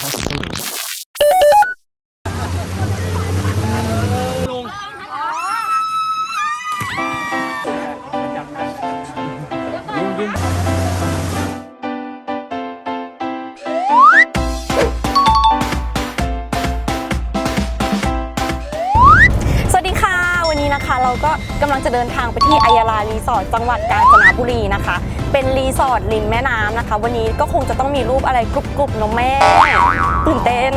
ส ก็กำลังจะเดินทางไปที่อัยาลารีสอร์ทจังหวัดกาญจนบุรีนะคะ เป็นรีสอร์ทริมแม่น้ำนะคะ วันนี้ก็คงจะต้องมีรูปอะไรกรุบๆเนอะแม่ตื่นเต้น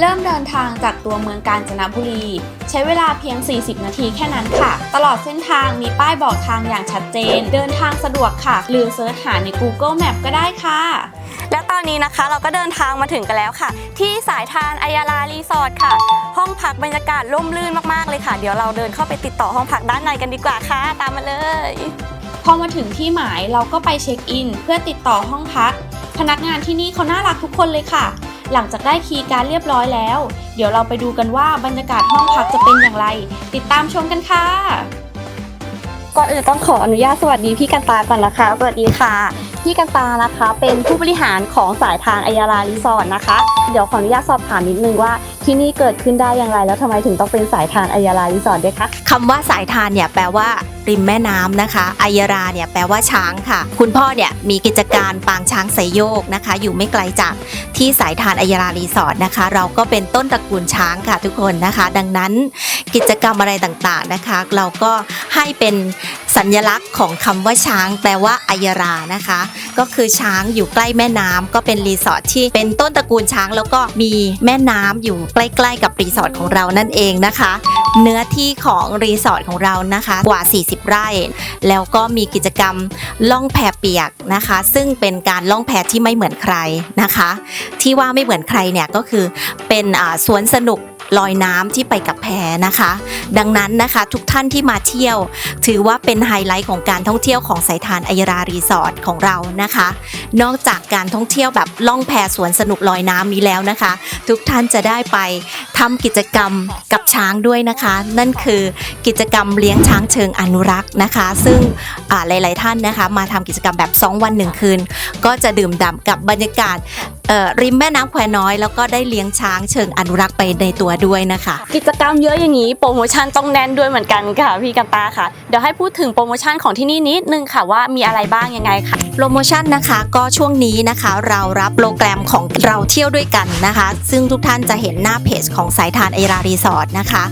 เริ่มเดินทางจากตัวเมืองกาญจนบุรี ใช้เวลาเพียง 40 นาทีแค่นั้นค่ะ ตลอดเส้นทางมีป้ายบอกทางอย่างชัดเจน เดินทางสะดวกค่ะ หรือเซิร์ชหาใน Google Map ก็ได้ค่ะ อนนี้นะคะ เราก็เดินทางมาถึงกันแล้วค่ะ ที่สายทานอัยยาลารีสอร์ทค่ะ ห้องพักบรรยากาศร่มรื่นมากๆเลยค่ะ เดี๋ยวเราเดินเข้าไปติดต่อห้องพักด้านในกันดีกว่าค่ะ ตามมาเลย พอมาถึงที่หมายเราก็ไปเช็คอิน เพื่อติดต่อห้องพัก พนักงานที่นี่เขาน่ารักทุกคนเลยค่ะ หลังจากได้คีย์การดเรียบร้อยแล้ว เดี๋ยวเราไปดูกันว่าบรรยากาศห้องพักจะเป็นอย่างไร ติดตามชมกันค่ะก่อนอื่นต้องขออนุญาตสวัสดีพี่กันตาก่อนนะคะ สวัสดีค่ะ พี่กันตานะคะ เป็นผู้บริหารของสายทางอัยาลารีสอร์ทนะคะ เดี๋ยวขออนุญาตสอบถามนิดนึงว่า ที่นี่เกิดขึ้นได้อย่างไร แล้วทำไมถึงต้องเป็นสายทางอัยาลารีสอร์ทด้วยคะคำว่าสายทานเนี่ยแปลว่าริมแม่น้ำนะคะอัยราเนี่ยแปลว่าช้างค่ะ คุณพ่อเนี่ยมีกิจการปางช้างไสยโยกนะคะ อยู่ไม่ไกลจากที่สายทานอัยรารีสอร์ทนะคะ เราก็เป็นต้นตระกูลช้างค่ะทุกคนนะคะ ดังนั้นกิจกรรมอะไรต่างๆนะคะ เราก็ให้เป็นสัญลักษณ์ของคำว่าช้าง แปลว่าอัยรานะคะ ก็คือช้างอยู่ใกล้แม่น้ำก็เป็นรีสอร์ทที่เป็นต้นตระกูลช้าง แล้วก็มีแม่น้ำอยู่ใกล้ๆกับรีสอร์ทของเรานั่นเองนะคะ เนื้อที่ของรีสอร์ทของเรานะคะกว่า 40 ไร่ แล้วก็มีกิจกรรมล่องแพเปียกนะคะ ซึ่งเป็นการล่องแพที่ไม่เหมือนใครนะคะ ที่ว่าไม่เหมือนใครเนี่ยก็คือเป็นสวนสนุก ลอยน้ำที่ไปกับแพนะคะ ดังนั้นนะคะทุกท่านที่มาเที่ยว ถือว่าเป็นไฮไลท์ของการท่องเที่ยวของสายทานอัยรารีสอร์ทของเรานะคะ นอกจากการท่องเที่ยวแบบล่องแพสวนสนุกลอยน้ำนี้แล้วนะคะ ทุกท่านจะได้ไปทำกิจกรรมกับช้างด้วยนะคะ นั่นคือกิจกรรมเลี้ยงช้างเชิงอนุรักษ์นะคะ ซึ่งหลาย ๆ ท่านนะคะ มาทำกิจกรรมแบบ 2 วัน 1 คืน ก็จะดื่มด่ำกับบรรยากาศริมแม่น้ำแควน้อย แล้วก็ได้เลี้ยงช้างเชิงอนุรักษ์ไปในตัวด้วยนะคะ กิจกรรมเยอะอย่างนี้โปรโมชั่นต้องแน่นด้วยเหมือนกันค่ะพี่กันตาค่ะ เดี๋ยวให้พูดถึงโปรโมชั่นของที่นี่นิดนึงค่ะว่ามีอะไรบ้างยังไงค่ะ โปรโมชั่นนะคะก็ช่วงนี้นะคะเรารับโปรแกรมของเราเที่ยวด้วยกันนะคะ ซึ่งทุกท่านจะเห็นหน้าเพจของสายทานไอรารีสอร์ทนะคะ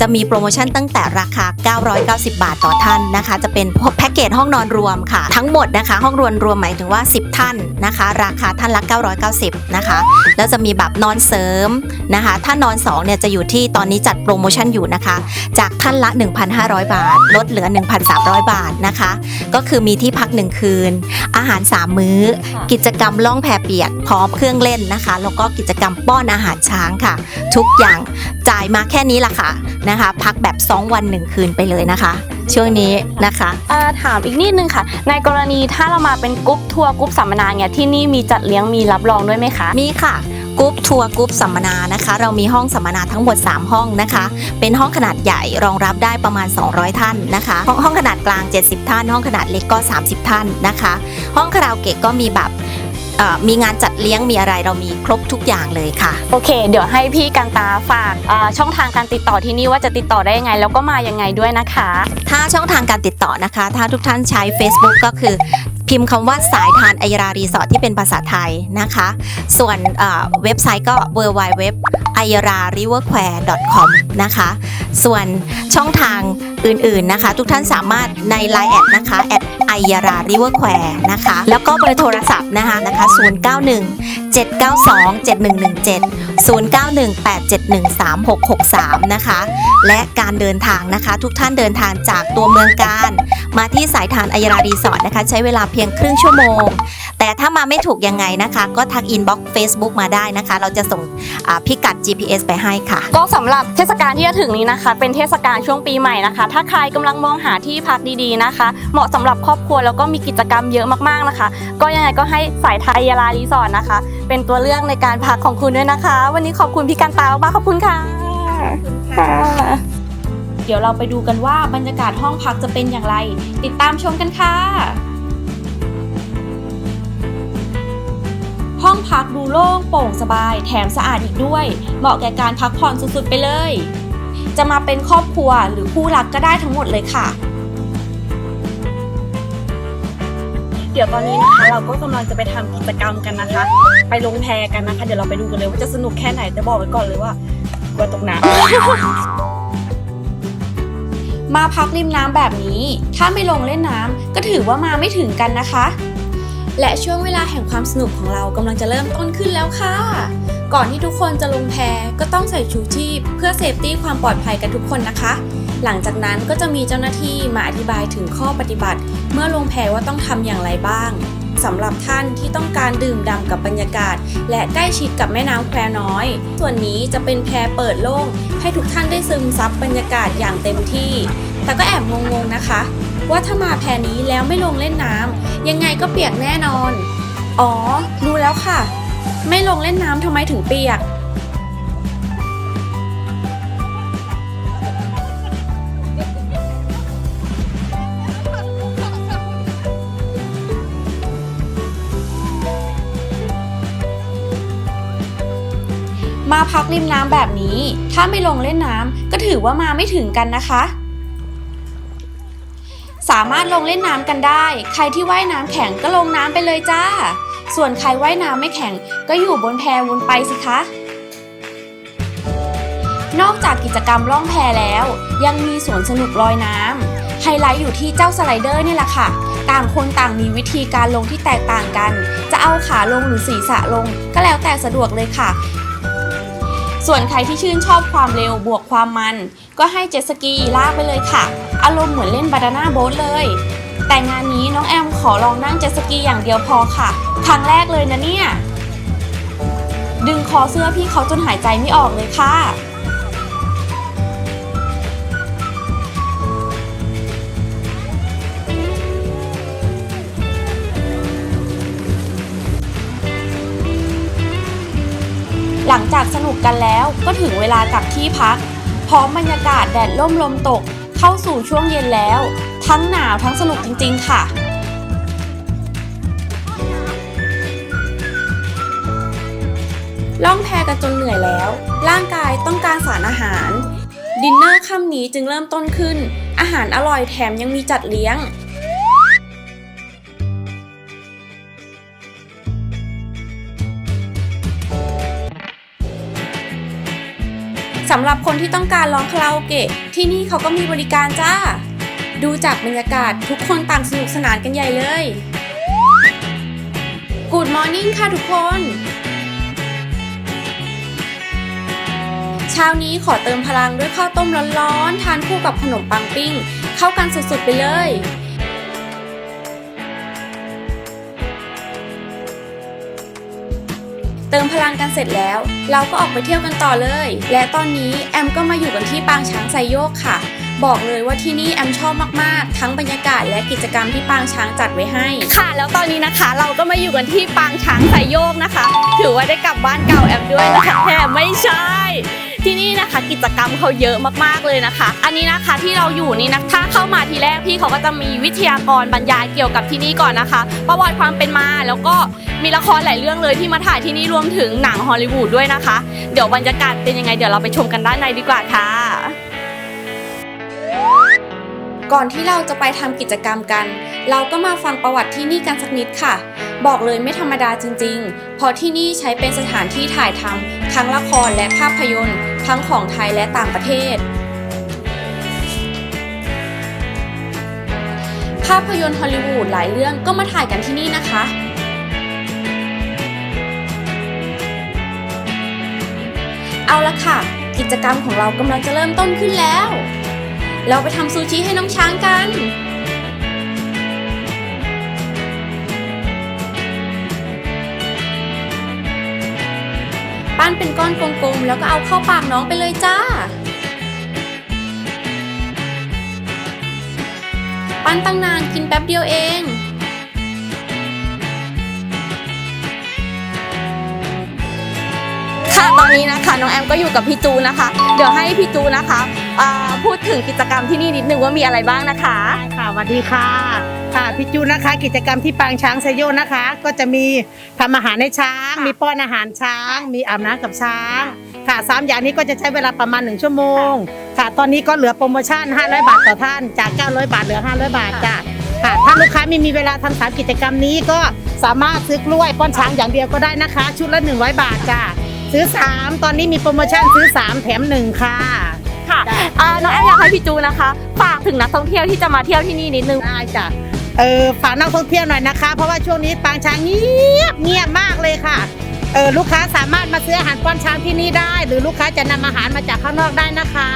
จะมีโปรโมชั่นตั้งแต่ราคา 990 บาทต่อท่านนะคะ จะเป็นแพ็กเกจห้องนอนรวมค่ะ ทั้งหมดนะคะ ห้องรวมรวมหมายถึงว่า 10 ท่านนะคะ ราคาท่านละ 990นะคะ แล้วจะมีแบบนอนเสริมนะคะ ถ้านอน 2 เนี่ยจะอยู่ที่ตอนนี้จัดโปรโมชั่นอยู่นะคะ จากท่านละ 1,500 บาท ลดเหลือ 1,300 บาทนะคะ ก็คือมีที่พัก 1 คืน อาหาร 3 มื้อ กิจกรรมล่องแพเปียก พร้อมเครื่องเล่นนะคะ แล้วก็กิจกรรมป้อนอาหารช้างค่ะ ทุกอย่างจ่ายมาแค่นี้ละค่ะนะคะ พักแบบ 2 วัน 1 คืนไปเลยนะคะ ช่วงนี้นะคะอ่าถามอีกนิดนึงค่ะ ในกรณีถ้าเรามาเป็นกรุ๊ปทัวร์กรุ๊ปสัมมนาเนี่ยที่นี่มีจัดเลี้ยงมีรับรองด้วยไหมคะ มีค่ะกรุ๊ปทัวร์กรุ๊ปสัมมนานะคะ เรามีห้องสัมมนาทั้งหมด 3 ห้องนะคะ เป็นห้องขนาดใหญ่รองรับได้ประมาณ 200 ท่านนะคะ ห้องห้องขนาดกลาง 70 ท่าน ห้องขนาดเล็กก็ 30 ท่านนะคะ ห้องคาราโอเกะก็มีแบบเอ่อ มีงานจัดเลี้ยงมีอะไรเรามีครบทุกอย่างเลยค่ะ โอเค เดี๋ยวให้พี่กันตาฝากอ่าช่องทางการติดต่อที่นี่ว่าจะติดต่อได้ยังไง แล้วก็มายังไงด้วยนะคะ ถ้าช่องทางการติดต่อนะคะ ถ้าทุกท่านใช้ Facebook ก็คือพิมพ์คำว่าสายทานอัยรารีสอร์ทที่เป็นภาษาไทยนะคะ ส่วนเอ่อเว็บไซต์ก็ w w w a y r a r i v e r q u a r e com นะคะ ส่วนช่องทางอื่นๆนะคะ ทุกท่านสามารถใน Line แอดนะคะแอดไอยาราริเวอร์แควร์นะคะ แล้วก็เบอร์โทรศัพท์นะคะนะคะ 091 792 7117 091 871 3663 นะคะ และการเดินทางนะคะ ทุกท่านเดินทางจากตัวเมืองการ มาที่สายทานอัยรารีสอร์ทนะคะ ใช้เวลาเพียงครึ่งชั่วโมง แต่ถ้ามาไม่ถูกยังไงนะคะ ก็ทักอินบ็อกซ์เฟซบุ๊กมาได้นะคะ เราจะส่งอ่าพิกัด GPS ไปให้ค่ะ ก็สำหรับเทศกาลที่จะถึงนี้นะคะ เป็นเทศกาลช่วงปีใหม่นะคะ ถ้าใครกำลังมองหาที่พักดีๆนะคะ เหมาะสำหรับครอบครัวแล้วก็มีกิจกรรมเยอะมากๆนะคะ ก็ยังไงก็ให้สายไทยยาลารีสอร์ทนะคะ เป็นตัวเลือกในการพักของคุณด้วยนะคะ วันนี้ขอบคุณพี่กันตามากๆขอบคุณค่ะค่ะเดี๋ยวเราไปดูกันว่าบรรยากาศห้องพักจะเป็นอย่างไร ติดตามชมกันค่ะ ห้องพักดูโล่งโปร่งสบาย แถมสะอาดอีกด้วย เหมาะแก่การพักผ่อนสุดๆไปเลย จะมาเป็นครอบครัวหรือคู่รักก็ได้ทั้งหมดเลยค่ะ เดี๋ยวตอนนี้นะคะ เราก็กำลังจะไปทำกิจกรรมกันนะคะ ไปลงแพกันนะคะ เดี๋ยวเราไปดูกันเลยว่าจะสนุกแค่ไหนแต่บอกไว้ก่อนเลยว่ากลัวตกน้ำมาพักริมน้ำแบบนี้ ถ้าไม่ลงเล่นน้ำก็ถือว่ามาไม่ถึงกันนะคะ และช่วงเวลาแห่งความสนุกของเรากำลังจะเริ่มต้นขึ้นแล้วค่ะ ก่อนที่ทุกคนจะลงแพก็ต้องใส่ชูชีพ เพื่อเซฟตี้ความปลอดภัยกันทุกคนนะคะ หลังจากนั้นก็จะมีเจ้าหน้าที่มาอธิบายถึงข้อปฏิบัติ เมื่อลงแพว่าต้องทำอย่างไรบ้างสำหรับท่านที่ต้องการดื่มด่ำกับบรรยากาศ และใกล้ชิดกับแม่น้ำแควน้อย ส่วนนี้จะเป็นแพเปิดโล่งให้ทุกท่านได้ซึมซับบรรยากาศอย่างเต็มที่ แต่ก็แอบงงๆนะคะ ว่าถ้ามาแพนี้แล้วไม่ลงเล่นน้ำยังไงก็เปียกแน่นอน อ๋อ รู้แล้วค่ะ ไม่ลงเล่นน้ำทำไมถึงเปียก มาพักริมน้ำแบบนี้ ถ้าไม่ลงเล่นน้ำก็ถือว่ามาไม่ถึงกันนะคะ สามารถลงเล่นน้ำกันได้ ใครที่ว่ายน้ำแข็งก็ลงน้ำไปเลยจ้า ส่วนใครว่ายน้ำไม่แข็งก็อยู่บนแพวนไปสิคะ นอกจากกิจกรรมล่องแพแล้ว ยังมีสวนสนุกลอยน้ำไฮไลท์อยู่ที่เจ้าสไลเดอร์เนี่ยแหละค่ะต่างคนต่างมีวิธีการลงที่แตกต่างกัน จะเอาขาลงหรือศีรษะลง ก็แล้วแต่สะดวกเลยค่ะ ส่วนใครที่ชื่นชอบความเร็วบวกความมัน ก็ให้เจ็ตสกีลากไปเลยค่ะ อารมณ์เหมือนเล่นบานาน่าโบ๊ทเลย แต่งานนี้น้องแอมขอลองนั่งเจ็ตสกีอย่างเดียวพอค่ะ ครั้งแรกเลยนะเนี่ย ดึงคอเสื้อพี่เขาจนหายใจไม่ออกเลยค่ะหลังจากสนุกกันแล้วก็ถึงเวลากลับที่พัก พร้อมบรรยากาศแดดล่มลมตก เข้าสู่ช่วงเย็นแล้ว ทั้งหนาวทั้งสนุกจริง ๆ ค่ะ ล่องแพกันจนเหนื่อยแล้ว ร่างกายต้องการสารอาหาร ดินเนอร์ค่ำนี้จึงเริ่มต้นขึ้น อาหารอร่อยแถมยังมีจัดเลี้ยง สำหรับคนที่ต้องการร้องคาราโอเกะที่นี่เขาก็มีบริการจ้า ดูจากบรรยากาศทุกคนต่างสนุกสนานกันใหญ่เลย Good Morning ค่ะทุกคน เช้านี้ขอเติมพลังด้วยข้าวต้มร้อนๆ ทานคู่กับขนมปังปิ้ง เข้ากันสุดๆไปเลย ติมพลังกันเสร็จแล้ว เราก็ออกไปเที่ยวกันต่อเลย และตอนนี้แอมก็มาอยู่กันที่ปางช้างไซโยกค่ะ บอกเลยว่าที่นี่แอมชอบมากๆ ทั้งบรรยากาศและกิจกรรมที่ปางช้างจัดไว้ให้ ค่ะ แล้วตอนนี้นะคะ เราก็มาอยู่กันที่ปางช้างไซโยกนะคะ ถือว่าได้กลับบ้านเก่าแอมด้วยนะคะแถมไม่ใช่ ที่นี่นะคะกิจกรรมเขาเยอะมากๆเลยนะคะ อันนี้นะคะที่เราอยู่นี่นะถ้าเข้ามาทีแรกพี่เขาก็จะมีวิทยากรบรรยายเกี่ยวกับที่นี่ก่อนนะคะ ประวัติความเป็นมาแล้วก็มีละครหลายเรื่องเลยที่มาถ่ายที่นี่รวมถึงหนังฮอลลีวูดด้วยนะคะ เดี๋ยวบรรยากาศเป็นยังไงเดี๋ยวเราไปชมกันด้านในดีกว่าค่ะก่อนที่เราจะไปทำกิจกรรมกัน เราก็มาฟังประวัติที่นี่กันสักนิดค่ะ บอกเลยไม่ธรรมดาจริงๆ เพราะที่นี่ใช้เป็นสถานที่ถ่ายทำ ทั้งละครและภาพยนตร์ ทั้งของไทยและต่างประเทศ ภาพยนตร์ฮอลลีวูดหลายเรื่องก็มาถ่ายกันที่นี่นะคะเอาละค่ะ กิจกรรมของเรากำลังจะเริ่มต้นขึ้นแล้ว เราไปทำซูชิให้น้องช้างกัน ปั้นเป็นก้อนกลมๆ แล้วก็เอาเข้าปากน้องไปเลยจ้า ปั้นตั้งนานกินแป๊บเดียวเองค่ะตอนนี้นะคะน้องแอมก็อยู่กับพี่จูนะคะ เดี๋ยวให้พี่จูนะคะ อ่าพูดถึงกิจกรรมที่นี่นิดนึงว่ามีอะไรบ้างนะคะ ได้ค่ะสวัสดีค่ะ ค่ะพี่จูนนะคะ กิจกรรมที่ปางช้างไซโยกนะคะ ก็จะมีทำอาหารให้ช้างค่ะมีป้อนอาหารช้าง มีอาบน้ำกับช้าง ค่ะสามอย่างนี้ก็จะใช้เวลาประมาณหนึ่งชั่วโมง ค่ะ ตอนนี้ก็เหลือโปรโมชั่น 500 บาทต่อท่าน จาก 900 บาทเหลือ 500 บาทจ้ะค่ะ ถ้าลูกค้าไม่มีเวลาทำสามกิจกรรมนี้ก็สามารถซื้อกล้วยป้อนช้างอย่างเดียวก็ได้นะคะ ชุดละ 100 บาทจ้ะซื้อ 3 ตอนนี้มีโปรโมชั่นซื้อ 3 แถม 1 ค่ะ ค่ะอ่าน้องแอมอยากให้พี่จูนะคะ ฝากถึงนักท่องเที่ยวที่จะมาเที่ยวที่นี่นิดนึง ได้จ้ะเออฝากนักท่องเที่ยวหน่อยนะคะ เพราะว่าช่วงนี้ปางช้างเงียบเงียบมากเลยค่ะเออลูกค้าสามารถมาซื้ออาหารป้อนช้างที่นี่ได้ หรือลูกค้าจะนำอาหารมาจากข้างนอกได้นะคะ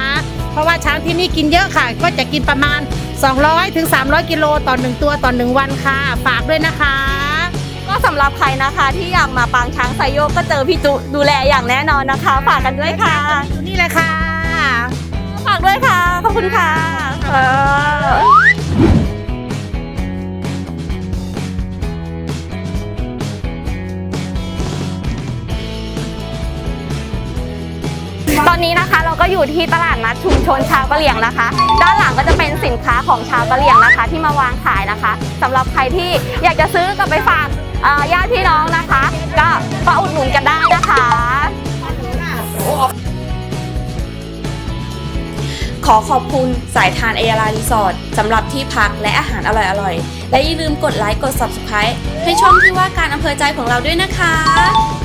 เพราะว่าช้างที่นี่กินเยอะค่ะ ก็จะกินประมาณ 200ถึง300 กิโลต่อหนึ่งตัวต่อหนึ่งวันค่ะ ฝากด้วยนะคะ ก็สำหรับใครนะคะที่อยากมาปางช้างไซโยกก็เจอพี่จูดูแลอย่างแน่นอนนะคะ ฝากกันด้วยค่ะอยู่นี่เลยค่ะ ฝากด้วยค่ะ ขอบคุณค่ะตอนนี้นะคะเราก็อยู่ที่ตลาดนัดชุมชนชาวกะเหรี่ยงนะคะ ด้านหลังก็จะเป็นสินค้าของชาวกะเหรี่ยงนะคะ ที่มาวางขายนะคะสำหรับใครที่อยากจะซื้อกลับไปฝากญาติพี่น้องนะคะ ก็มาอุดหนุนกันได้นะคะ ขอขอบคุณสายทานเอรารีสอร์ทสำหรับที่พักและอาหารอร่อยๆ และอย่าลืมกดไลค์กด Subscribe ให้ช่องที่ว่าการอำเภอใจของเราด้วยนะคะ